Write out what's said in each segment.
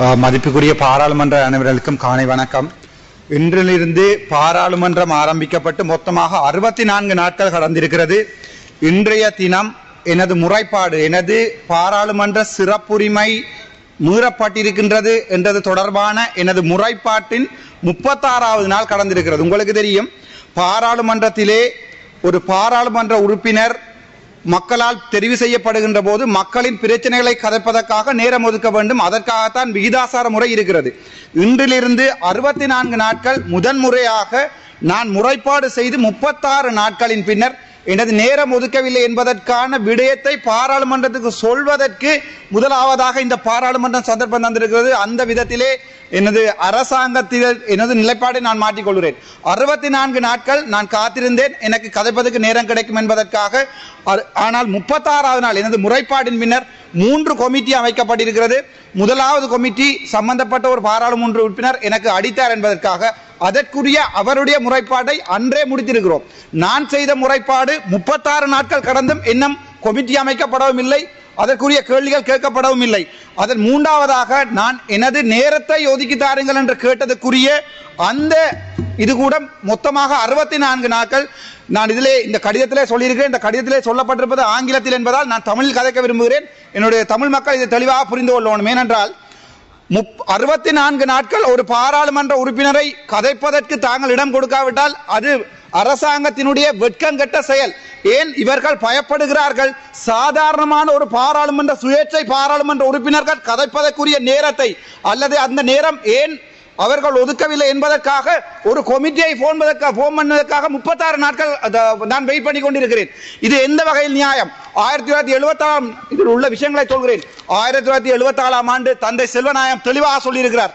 மதிப்புக்குரிய பாராளுமன்ற அனைவர்களுக்கும் காலை வணக்கம். இன்றிலிருந்து பாராளுமன்றம் ஆரம்பிக்கப்பட்டு மொத்தமாக அறுபத்தி நான்கு நாட்கள் கடந்திருக்கிறது. இன்றைய தினம் எனது முறைப்பாடு எனது பாராளுமன்ற சிறப்புரிமை மீறப்பட்டிருக்கின்றது என்றது தொடர்பான எனது முறைப்பாட்டின் முப்பத்தாறாவது நாள் கடந்திருக்கிறது. உங்களுக்கு தெரியும் பாராளுமன்றத்திலே ஒரு பாராளுமன்ற உறுப்பினர் மக்களால் தெரிவு செய்யப்படுகின்ற போது மக்களின் பிரச்சனைகளை கதைப்பதற்காக நேரம் ஒதுக்க வேண்டும். அதற்காகத்தான் விகிதாசார முறை இருக்கிறது. இன்றிலிருந்து அறுபத்தி நான்கு நாட்கள் முதன்முறையாக நான் முறைப்பாடு செய்து முப்பத்தாறு நாட்களின் பின்னர் எனது நேரம் ஒதுக்கவில்லை என்பதற்கான விடயத்தை பாராளுமன்றத்துக்கு சொல்வதற்கு முதலாவதாக இந்த பாராளுமன்றம் சந்தர்ப்பம் தந்திருக்கிறது. அந்த விதத்திலே எனது அரசாங்கத்தில் எனது நிலைப்பாடை நான் மாற்றிக்கொள்கிறேன். அறுபத்தி நான்கு நாட்கள் நான் காத்திருந்தேன். எனக்கு கதைப்பதற்கு நேரம் கிடைக்கும் என்பதற்காக. ஆனால் முப்பத்தாறாவது நாள் எனது முறைப்பாடின் பின்னர் மூன்று கொமிட்டி அமைக்கப்பட்டிருக்கிறது. முதலாவது கொமிட்டி சம்பந்தப்பட்ட ஒரு பாராளுமன்ற உறுப்பினர் எனக்கு அடித்தார் என்பதற்காக அதற்குரிய அவருடைய முறைப்பாட்டை அன்றே முடித்திருக்கிறோம். நான் செய்த முறைப்பாடு முப்பத்தாறு நாட்கள் கடந்தும் இன்னும் கொமிட்டி அமைக்கப்படவும் இல்லை அதற்குரிய கேள்விகள் கேட்கப்படவும் இல்லை. அதன் மூன்றாவதாக நான் எனது நேரத்தை ஒதுக்கி தாருங்கள் என்று கேட்டதுக்குரிய அந்த இது கூட மொத்தமாக அறுபத்தி நான்கு நாட்கள் நான் இதிலே இந்த கடிதத்திலே சொல்லியிருக்கிறேன். இந்த கடிதத்திலே சொல்லப்பட்டிருப்பது ஆங்கிலத்தில் என்பதால் நான் தமிழில் கதைக்க விரும்புகிறேன். என்னுடைய தமிழ் மக்கள் இதை தெளிவாக புரிந்து கொள்ளணும். ஏனென்றால் முப் அறுபத்தி நான்கு நாட்கள் ஒரு பாராளுமன்ற உறுப்பினரை கதைப்பதற்கு தாங்கள் இடம் கொடுக்காவிட்டால் அது அரசாங்கத்தினுடைய வெட்கங்கெட்ட செயல். ஏன் இவர்கள் பயப்படுகிறார்கள்? சாதாரணமான ஒரு பாராளுமன்ற சுயேட்சை பாராளுமன்ற உறுப்பினர்கள் கதைப்பதற்குரிய நேரத்தை அல்லது அந்த நேரம் ஏன் அவர்கள் ஒதுக்கவில்லை என்பதற்காக ஒரு கொமிட்டியை போன் போன் பண்ணதற்காக முப்பத்தாறு நாட்கள் நான் வெயிட் பண்ணி கொண்டிருக்கிறேன். இது எந்த வகையில் நியாயம்? ஆயிரத்தி தொள்ளாயிரத்தி எழுபத்தாம் இதில் உள்ள விஷயங்களை சொல்கிறேன். ஆயிரத்தி தொள்ளாயிரத்தி எழுபத்தாலாம் ஆண்டு தந்தை செல்வநாயம் தெளிவாக சொல்லியிருக்கிறார்.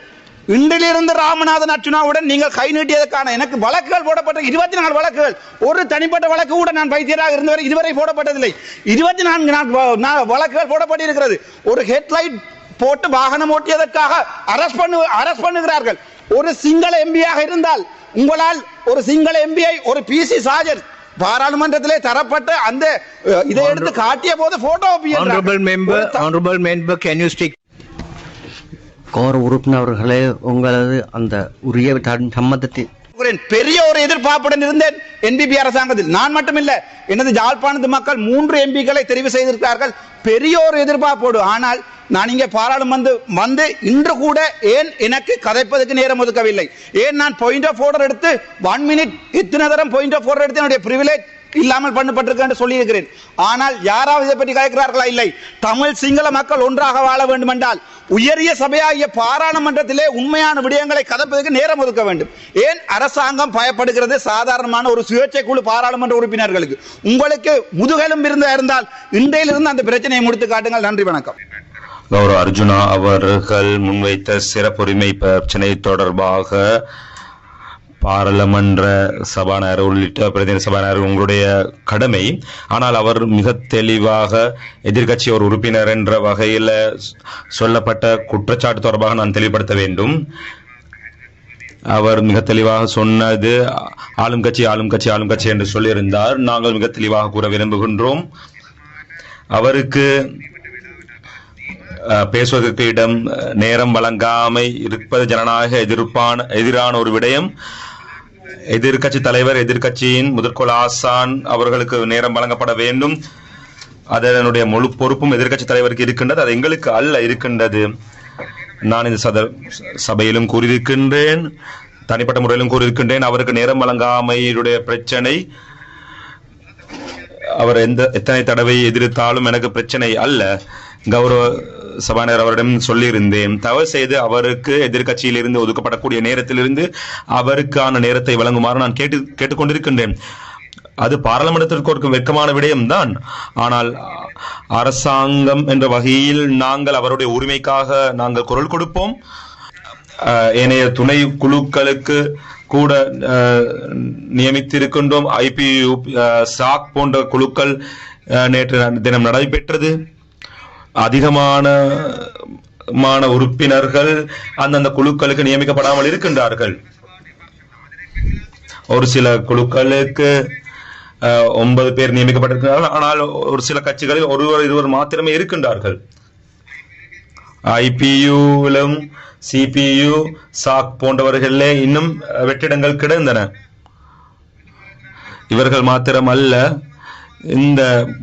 இன்றிலிருந்து ராமநாதன் அர்ச்சுனாவுடன் நீங்கள் கை நீட்டியதற்கான எனக்கு வழக்குகள் போடப்பட்ட இருபத்தி நாலு வழக்குகள். ஒரு தனிப்பட்ட வழக்கு கூட நான் வைத்தியராக இருந்தவரை இதுவரை போடப்பட்டதில்லை. இருபத்தி நான்கு நாள் வழக்குகள் போடப்பட்டிருக்கிறது. ஒரு ஹெட்லைட் போட்டு வாகனம் ஓட்டியதற்காக அரஸ்ட் பண்ணு அரஸ்ட் பண்ணுகிறார்கள். ஒரு சிங்கள எம்பியாக இருந்தால் உங்களால் ஒரு சிங்கள எம்பியை ஒரு பிசி சாஜர் பாராளுமன்றத்திலே தரப்பட்ட அந்த இதை எடுத்து காட்டிய போது photo honorable member, can you stick? கோர உறுப்பினர்களே உங்களது அந்த உரிய தன் சம்மதத்தை பெரிய ஒரு எதிர்பார்ப்புடன் இருந்தேன். என்பிபி அரசாங்கத்தில். நான் மட்டுமில்லை எனது ஜாழ்ப்பாணத்து மக்கள் மூன்று எம்பிக்களை தெரிவு செய்திருக்கிறார்கள். பெரிய ஒரு எதிர்பார்ப்போடு. ஆனால் நான் இங்கே பாராளுமன்ற வந்து இன்று கூட ஏன் எனக்கு கதைப்பதற்கு நேரம் ஒதுக்கவில்லை? ஏன் நான் பாயிண்ட் ஆஃப் ஆர்டர் எடுத்து ஒன் மினிட் இத்தனை தரம் பாயிண்ட் ஆஃப் ஆர்டர் எடுத்து என்னுடைய பிரிவிலேஜ் இல்லாமல் பண்ணப்பட்டிருக்க என்று சொல்லியிருக்கிறேன். ஆனால் யாராவது இதை பற்றி கேட்கிறார்களா இல்லை. தமிழ் சிங்கள மக்கள் ஒன்றாக வாழ வேண்டும் என்றால் உயரிய சபையாகிய பாராளுமன்றத்திலே உண்மையான விடயங்களை கதப்பதற்கு நேரம் ஒதுக்க வேண்டும். ஏன்? அரசாங்கம் பயப்படுகிறது சாதாரணமான ஒரு சுயேட்சை குழு பாராளுமன்ற உறுப்பினர்களுக்கு. உங்களுக்கு முதுகெலும் இருந்தா இருந்தால் இன்றையிலிருந்து அந்த பிரச்சனையை முடித்து காட்டுங்கள். நன்றி வணக்கம். கௌரவ அர்ஜுனா அவர்கள் முன்வைத்த சிறப்புரிமை பிரச்சனை தொடர்பாக பாராளுமன்ற சபாநாயகர் உள்ளிட்ட பிரதிநிதி சபாநாயகர் உங்களுடைய கடமை. ஆனால் அவர் மிக தெளிவாக எதிர்க்கட்சி ஒரு உறுப்பினர் என்ற வகையில் சொல்லப்பட்ட குற்றச்சாட்டு தொடர்பாக நான் தெளிவுபடுத்த வேண்டும். அவர் மிக தெளிவாக சொன்னது ஆளும் கட்சி ஆளும் கட்சி ஆளும் கட்சி என்று சொல்லியிருந்தார். நாங்கள் மிக தெளிவாக கூற விரும்புகின்றோம். அவருக்கு பேசுவதற்கு இடம் நேரம் வழங்காமை இருப்பது ஜனநாயக எதிர்ப்பான எதிரான ஒரு விடயம். எதிர்க்கட்சி தலைவர் எதிர்க்கட்சியின் முதற்கோள் ஆசான் அவர்களுக்கு நேரம் வழங்கப்பட வேண்டும். அதனுடைய முழு பொறுப்பும் எதிர்க்கட்சி தலைவருக்கு இருக்கின்றது. அது எங்களுக்கு அல்ல இருக்கின்றது. நான் இந்த சத சபையிலும் கூறியிருக்கின்றேன். தனிப்பட்ட முறையிலும் கூறியிருக்கின்றேன். அவருக்கு நேரம் வழங்காமையுடைய பிரச்சனை அவர் எந்த எத்தனை தடவை எதிர்த்தாலும் எனக்கு பிரச்சனை அல்ல. கௌரவ சபாநாயகர் அவரிடம் சொல்லியிருந்தேன். தவறு செய்து அவருக்கு எதிர்கட்சியிலிருந்து ஒதுக்கப்படக்கூடிய நேரத்திலிருந்து அவருக்கான நேரத்தை வழங்குமாறு நான் கேட்டு கேட்டுக்கொண்டிருக்கின்றேன். அது பாராளுமன்றத்திற்கு ஒரு வெட்கமான விடயம்தான். ஆனால் அரசாங்கம் என்ற வகையில் நாங்கள் அவருடைய உரிமைக்காக நாங்கள் குரல் கொடுப்போம். ஏனைய துணை குழுக்களுக்கு கூட நியமித்திருக்கின்றோம். ஐபியு சாக் போன்ற குழுக்கள் நேற்று தினம் நடைபெற்றது. அதிகமான மான உறுப்பினர்கள் அந்தந்த குழுக்களுக்கு நியமிக்கப்படாமல் இருக்கின்றார்கள். ஒரு சில குழுக்களுக்கு அஹ், ஒன்பது பேர் நியமிக்கப்பட்டிருக்கிறார்கள். ஆனால் ஒரு சில கட்சிகளில் ஒருவர் இருவர் மாத்திரமே இருக்கின்றார்கள். ஐபியுவிலும் சிபியு சாக் போன்றவர்களே இன்னும் வெற்றிடங்கள் கிடந்தன. இவர்கள் மாத்திரம் அல்ல இந்த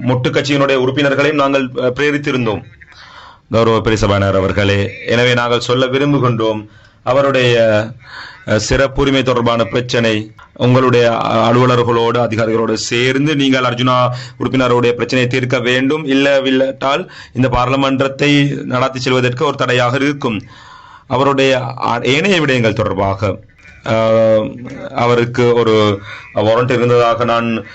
மொட்டு கட்சியினுடைய உறுப்பினர்களையும் நாங்கள் பிரேரித்திருந்தோம். கௌரவ பெரிசபானார் அவர்களே எனவே நாங்கள் சொல்ல விரும்புகின்றோம் அவருடைய சிறப்புரிமை தொடர்பான பிரச்சனை உங்களுடைய அலுவலர்களோடு அதிகாரிகளோடு சேர்ந்து நீங்கள் அர்ஜுனா உறுப்பினருடைய பிரச்சனையை தீர்க்க வேண்டும் இல்லவில்லாட்டால் இந்த பாராளுமன்றத்தை நடத்தி செல்வதற்கு ஒரு தடையாக இருக்கும். அவருடைய ஏனைய விடயங்கள் தொடர்பாக அவருக்கு ஒரு வாரண்ட் இருந்ததாக நான்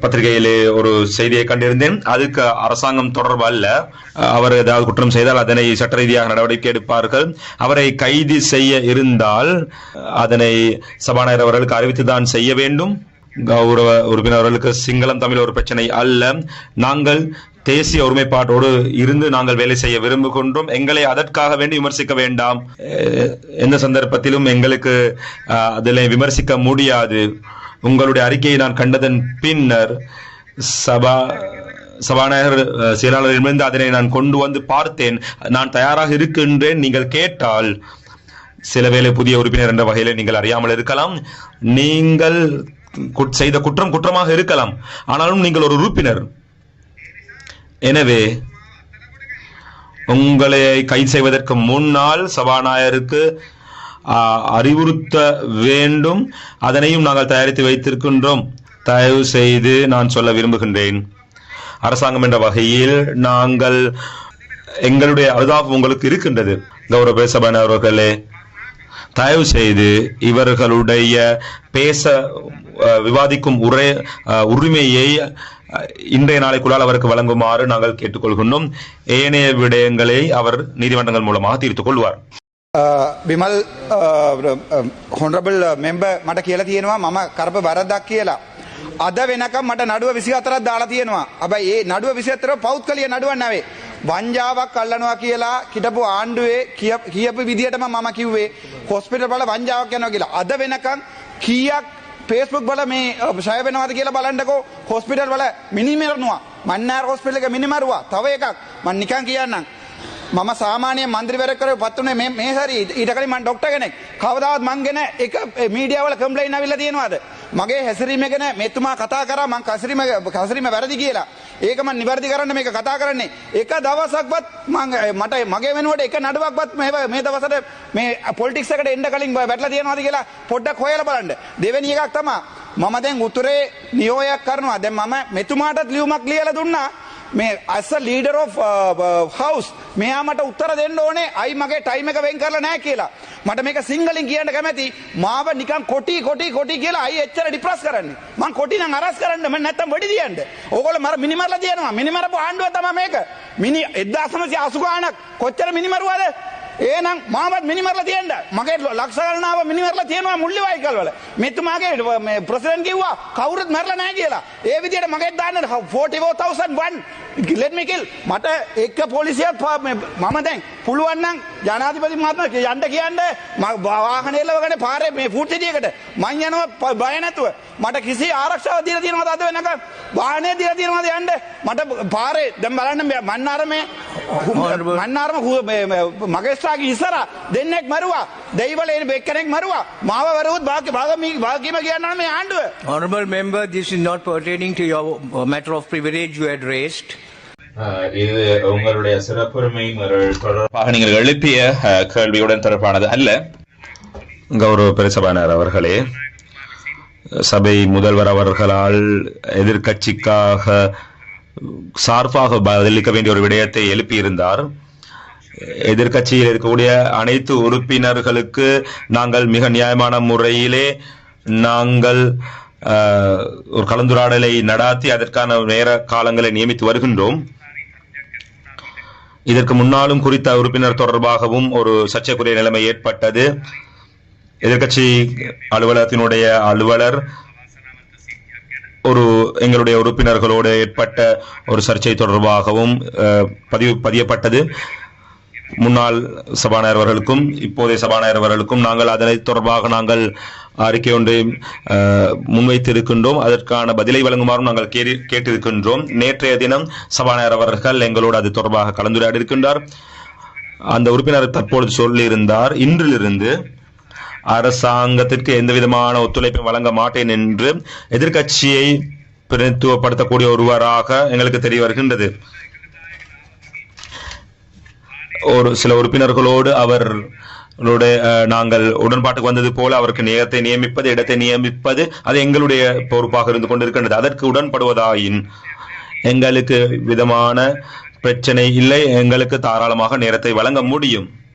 பத்திரிகையிலே ஒரு செய்தியை கண்டிருந்தேன். அதுக்கு அரசாங்கம் தொடர்பு அல்ல. அவர் ஏதாவது குற்றம் செய்தால் அதனை சட்ட ரீதியாக நடவடிக்கை எடுப்பார்கள். அவரை கைது செய்ய இருந்தால் அதனை சபாநாயகர் அவர்களுக்கு அறிவித்துதான் செய்ய வேண்டும். கௌரவ உறுப்பினர்களுக்கு சிங்களம் தமிழ் ஒரு பிரச்சனை அல்ல. நாங்கள் தேசிய ஒருமைப்பாட்டோடு இருந்து நாங்கள் வேலை செய்ய விரும்புகின்றோம். எங்களை அதற்காக வேண்டி விமர்சிக்க வேண்டாம். எந்த சந்தர்ப்பத்திலும் எங்களுக்கு அதில் விமர்சிக்க முடியாது. உங்களுடைய அறிக்கையை நான் கண்டதன் பின்னர் சபா சபாநாயகர் செயலாளரிடமிருந்து அதனை நான் கொண்டு வந்து பார்த்தேன். நான் தயாராக இருக்கின்றேன். நீங்கள் கேட்டால் சில வேளை புதிய உறுப்பினர் என்ற வகையில் நீங்கள் அறியாமல் இருக்கலாம். நீங்கள் குட்- செய்த குற்றம் குற்றமாக இருக்கலாம். ஆனாலும் நீங்கள் ஒரு உறுப்பினர். எனவே உங்களை கைது செய்வதற்கு முன்னால் சபாநாயகருக்கு அறிவுறுத்த வேண்டும். அதனையும் நாங்கள் தயாரித்து வைத்திருக்கின்றோம். தயவு செய்து நான் சொல்ல விரும்புகின்றேன். அரசாங்கம் என்ற வகையில் நாங்கள் எங்களுடைய அனுதாபம் உங்களுக்கு இருக்கின்றது. கௌரவ சபாநாயகர் அவர்களே தயவு செய்து இவர்களுடைய பேச விவாதிக்கும் உரை உரிமையை இன்றைய நாளைக்குள்ளால் அவருக்கு வழங்குமாறு நாங்கள் கேட்டுக்கொள்கின்றோம் ஏனைய விடயங்களை அவர் நீதிமன்றங்கள் மூலமாக தீர்த்துக் கொள்வார் විමල් හොන්රබල් මෙම්බ මට කියලා තියෙනවා මම කරප වැරදක් කියලා. අද වෙනකම් මට නඩුව විසි අතරත් දාලා තියෙනවා හැබැයි ඒ නඩුව විසිත්තර පෞද් කලිය නඩුවන් නැවේ. වංජාවක් කල්ලනවා කියලා කිටපු ආණ්ඩුවේ කිය- කියපු විදිහටම මම කිව්වේ හොස්පිට බල වංජාවක් යනවා කියලා. අද වෙනකම් කීයක් පේස්බුක් බල මේ ශය වෙනවාද කියලා බලන්ඩකෝ හොස්පිටල් වල මිනිමරනවා මන්නෑ හොස්පිටල එක මිනිමරුවා. තව එකක්. මන් නිකන් කියන්නම්. මම සාමානය මන්ද්‍රවරකර පත්වනේ මේ මේ හරි. ඊට කලින් මම ඩොක්ටර් කෙනෙක්. කවදාවත් මං ගැන එක මීඩියා වල කම්ප්ලේන් අවිල්ලා තියෙනවද? මගේ හැසිරීම ගැන මෙතුමා කතා කරා මං කසිරීම කසිරීම වැරදි කියලා. ඒක මං නිවැරදි කරන්න මේක කතා කරන්නේ. එක දවසක්වත් මං මට මගේ වෙනුවට එක නඩුවක්වත් මේ මේ දවසට මේ පොලිටික්ස් එකට එන්න කලින් වැටලා තියෙනවද කියලා පොඩ්ඩක් හොයලා බලන්න. දෙවෙනි එකක් තමයි මම දැන් උතුරේ නියෝගයක් කරනවා. දැන් මම මෙතුමාටත් ලියුමක් ලියලා දුන්නා. මේ අස ලීඩර් of uh, uh, හවස් මෙයා මට උත්තර දෙන්න ඕනේ අයි මගේ ටයිම එක වෙන් කරලා නෑ කියලා. මට මේක සිංහලින් කියන්න කැමැති මාව නිකන් කොටි කොටි කොටි කියලා අයි එච්චර ඩිප්‍රස් කරන්නේ. මං කොටි නම් අරස් කරන්න මම නැත්තම් වෙඩි දියන්න. ඕගොල්ලෝ මර මිනිමරලා තියනවා මිනිමරපු ආණ්ඩුව තමයි මේක. මිනි 1980 ගාණක් කොච්චර මිනිමරුවද? ඒනම් මාවත් මිනිමරලා තියෙන්ට මගේ ලක්ෂ ගණනාව මිනිමරලා තියෙනවා මුල්ලි වයිකල් වල. මෙතුමාගේ ප්‍රසිඩන්ට් කිව්වා කවුරුත් මැරලා නැහැ කියලා. ඒ විදිහට මගේ දාන්න 44001 let me kill. මට එක පොලිසියක් පා- මේ මම දැන් පුළුවන් නම් ජනාධිපති මහත්මයා යන්න කියන්න මම වාහන එල්ලවගෙන පාරේ මේ ෆුඩ් සිටියකට මං යනවා බය නැතුව. මට කිසි ආරක්ෂාවක් දීලා තියෙනවද අද වෙනකම්? වාහනේ දීලා තියෙනවද යන්න? මට පාරේ දැන් බලන්න මන්නාරමේ මන්නාරම මගේස්ත්‍රාගේ ඉස්සර දෙන්නෙක් මරුවා. දෙයිවල එන එක්කෙනෙක් මරුවා. මාව වරුවත් භාග්‍ය භාගමී භාග්‍යම කියන්නවා මේ ආණ්ඩුව. Honorable member, this is not pertaining to your uh, matter of privilege you had raised. இது உங்களுடைய சிறப்புரிமை தொடர்பாக நீங்கள் எழுப்பிய கேள்வியுடன் தொடர்பானது அல்ல. கௌரவ பெருசபானார் அவர்களே சபை முதல்வர் அவர்களால் எதிர்கட்சிக்காக சார்பாக பதிலளிக்க வேண்டிய ஒரு விடயத்தை எழுப்பியிருந்தார். எதிர்கட்சியில் இருக்கக்கூடிய அனைத்து உறுப்பினர்களுக்கு நாங்கள் மிக நியாயமான முறையிலே நாங்கள் அஹ், ஒரு கலந்துரையாடலை நடாத்தி அதற்கான நேர காலங்களை நியமித்து வருகின்றோம். இதற்கு முன்னாலும் குறித்த உறுப்பினர் தொடர்பாகவும் ஒரு சர்ச்சைக்குரிய நிலைமை ஏற்பட்டது. எதிர்க்கட்சி அலுவலகத்தினுடைய அலுவலர் ஒரு எங்களுடைய உறுப்பினர்களோடு ஏற்பட்ட ஒரு சர்ச்சை தொடர்பாகவும் அஹ், பதிவு பதியப்பட்டது. முன்னாள் சபாநாயகர் அவர்களுக்கும் இப்போதைய சபாநாயகர் அவர்களுக்கும் நாங்கள் அதனை தொடர்பாக நாங்கள் அறிக்கை ஒன்றை முன்வைத்திருக்கின்றோம். அதற்கான பதிலை வழங்குமாறும் நாங்கள் கேட்டிருக்கின்றோம். நேற்றைய தினம் சபாநாயகர் அவர்கள் எங்களோடு அது தொடர்பாக கலந்துரையாடி இருக்கின்றார் அந்த உறுப்பினர் தற்பொழுது சொல்லியிருந்தார் இன்றிலிருந்து அரசாங்கத்திற்கு எந்த விதமான ஒத்துழைப்பை வழங்க மாட்டேன் என்று எதிர்க்கட்சியை பிரதித்துவப்படுத்தக்கூடிய ஒருவராக எங்களுக்கு தெரிய வருகின்றது. ஒரு சில உறுப்பினர்களோடு அவர் நாங்கள் உடன்பாட்டுக்கு வந்தது போல அவருக்கு நேரத்தை நியமிப்பது இடத்தை நியமிப்பது அது எங்களுடைய பொறுப்பாக இருந்து கொண்டிருக்கின்றது. அதற்கு உடன்படுவதாயின் எங்களுக்கு விதமான பிரச்சனை இல்லை. எங்களுக்கு தாராளமாக நேரத்தை வழங்க முடியும்.